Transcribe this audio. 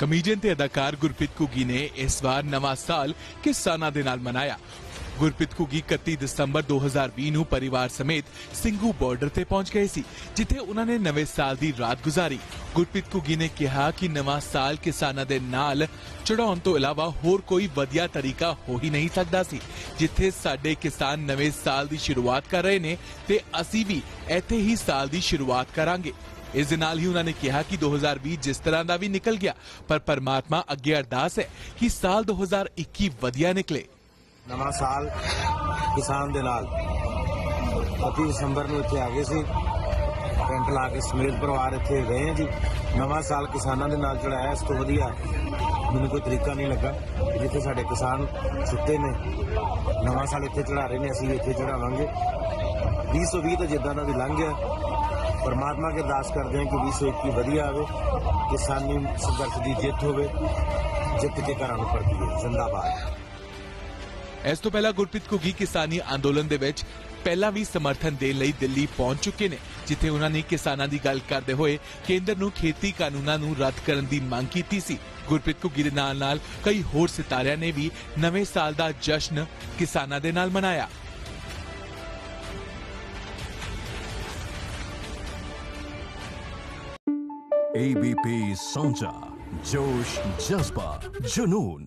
Comedian ਤੇ ਅਦਾਕਾਰ ਗੁਰਪ੍ਰੀਤ ਘੁੱਗੀ ਨੇ ਇਸ ਵਾਰ ਨਵਾਂ ਸਾਲ ਕਿਸਾਨਾਂ ਦੇ ਨਾਲ ਮਨਾਇਆ। ਗੁਰਪ੍ਰੀਤ ਘੁੱਗੀ 31 ਦਸੰਬਰ 2020 ਨੂੰ ਪਰਿਵਾਰ ਸਮੇਤ ਸਿੰਘੂ ਬਾਰਡਰ ਤੇ ਪਹੁੰਚ ਗਏ ਸੀ, ਜਿੱਥੇ ਉਹਨਾਂ ਨੇ ਨਵੇਂ ਸਾਲ ਦੀ ਰਾਤ ਗੁਜ਼ਾਰੀ। ਗੁਰਪ੍ਰੀਤ ਘੁੱਗੀ ਨੇ ਕਿਹਾ ਕਿ ਨਵਾਂ ਸਾਲ ਕਿਸਾਨਾਂ ਦੇ ਨਾਲ ਚੜਾਉਣ ਤੋਂ ਇਲਾਵਾ ਹੋਰ ਕੋਈ ਵਧੀਆ ਤਰੀਕਾ ਹੋ ਹੀ ਨਹੀਂ ਸਕਦਾ ਸੀ, ਜਿੱਥੇ ਸਾਡੇ ਕਿਸਾਨ ਨਵੇਂ ਸਾਲ ਦੀ ਸ਼ੁਰੂਆਤ ਕਰ ਰਹੇ ਨੇ ਤੇ ਅਸੀਂ ਵੀ ਇੱਥੇ ਹੀ ਸਾਲ ਦੀ ਸ਼ੁਰੂਆਤ ਕਰਾਂਗੇ। ਇਸ ਦੇ ਨਾਲ ਹੀ ਉਹਨਾਂ ਨੇ ਕਿਹਾ ਕਿ 2020 ਜਿਸ ਤਰ੍ਹਾਂ ਦਾ ਵੀ ਨਿਕਲ ਗਿਆ, ਪਰ ਪਰਮਾਤਮਾ ਅੱਗੇ ਅਰਦਾਸ ਹੈ ਕਿ ਸਾਲ 2021 ਵਧੀਆ ਨਿਕਲੇ। ਨਵਾਂ ਸਾਲ ਕਿਸਾਨ ਦੇ ਨਾਲ। 31 ਦਸੰਬਰ ਨੂੰ ਇੱਥੇ ਆ ਗਏ ਸੀ। ਟੈਂਟ ਲਾ ਕੇ ਸਮੇਤ ਪਰਿਵਾਰ ਇੱਥੇ ਰਹੇ ਹਾਂ ਜੀ। ਨਵਾਂ ਸਾਲ ਕਿਸਾਨਾਂ ਦੇ ਨਾਲ ਚੜਾਇਆ ਇਸ ਤੋਂ ਵਧੀਆ ਮੈਨੂੰ ਕੋਈ ਤਰੀਕਾ ਨਹੀਂ ਲੱਗਾ ਜਿੱਥੇ ਸਾਡੇ ਕਿਸਾਨ ਸੁੱਤੇ ਨੇ। ਨਵਾਂ ਸਾਲ ਇੱਥੇ ਚੜਾ ਰਹੇ ਨੇ, ਅਸੀਂ ਇੱਥੇ ਚੜਾਵਾਂਗੇ 2020 ਤਾਂ ਜਿੱਦਾਂ ਦਾ ਵੀ ਲੰਘ ਗਿਆ। ਪਰਮਾਤਮਾ ਅੱਗੇ ਅਰਦਾਸ ਕਰਦੇ ਹਾਂ ਕਿ 2021 ਵਧੀਆ ਆਵੇ ਕਿਸਾਨੀ ਸੰਘਰਸ਼ ਦੀ ਜਿੱਤ ਹੋਵੇ, ਜਿੱਤ ਕੇ ਘਰਾਂ ਨੂੰ ਪਰਤੀਏ ਜ਼ਿੰਦਾਬਾਦ। ਇਸ ਤੋਂ ਪਹਿਲਾਂ ਗੁਰਪ੍ਰੀਤ ਘੁੱਗੀ ਕਿਸਾਨੀ ਅੰਦੋਲਨ ਦੇ ਵਿੱਚ ਪਹਿਲਾਂ ਵੀ ਸਮਰਥਨ ਦੇਣ ਲਈ ਦਿੱਲੀ ਪਹੁੰਚ ਚੁੱਕੇ ਨੇ, ਜਿੱਥੇ ਉਹਨਾਂ ਨੇ ਕਿਸਾਨਾਂ ਦੀ ਗੱਲ ਕਰਦੇ ਹੋਏ ਕੇਂਦਰ ਨੂੰ ਖੇਤੀ ਕਾਨੂੰਨਾਂ ਨੂੰ ਰੱਦ ਕਰਨ ਦੀ ਮੰਗ ਕੀਤੀ ਸੀ। ਗੁਰਪ੍ਰੀਤ ਘੁੱਗੀ ਦੇ ਨਾਲ ਨਾਲ ਕਈ ਹੋਰ ਸਿਤਾਰਿਆਂ ਨੇ ਵੀ ਨਵੇਂ ਸਾਲ ਦਾ ਜਸ਼ਨ ਕਿਸਾਨਾਂ ਦੇ ਨਾਲ ਮਨਾਇਆ। एबीपी सोचा जोश जज्बा जुनून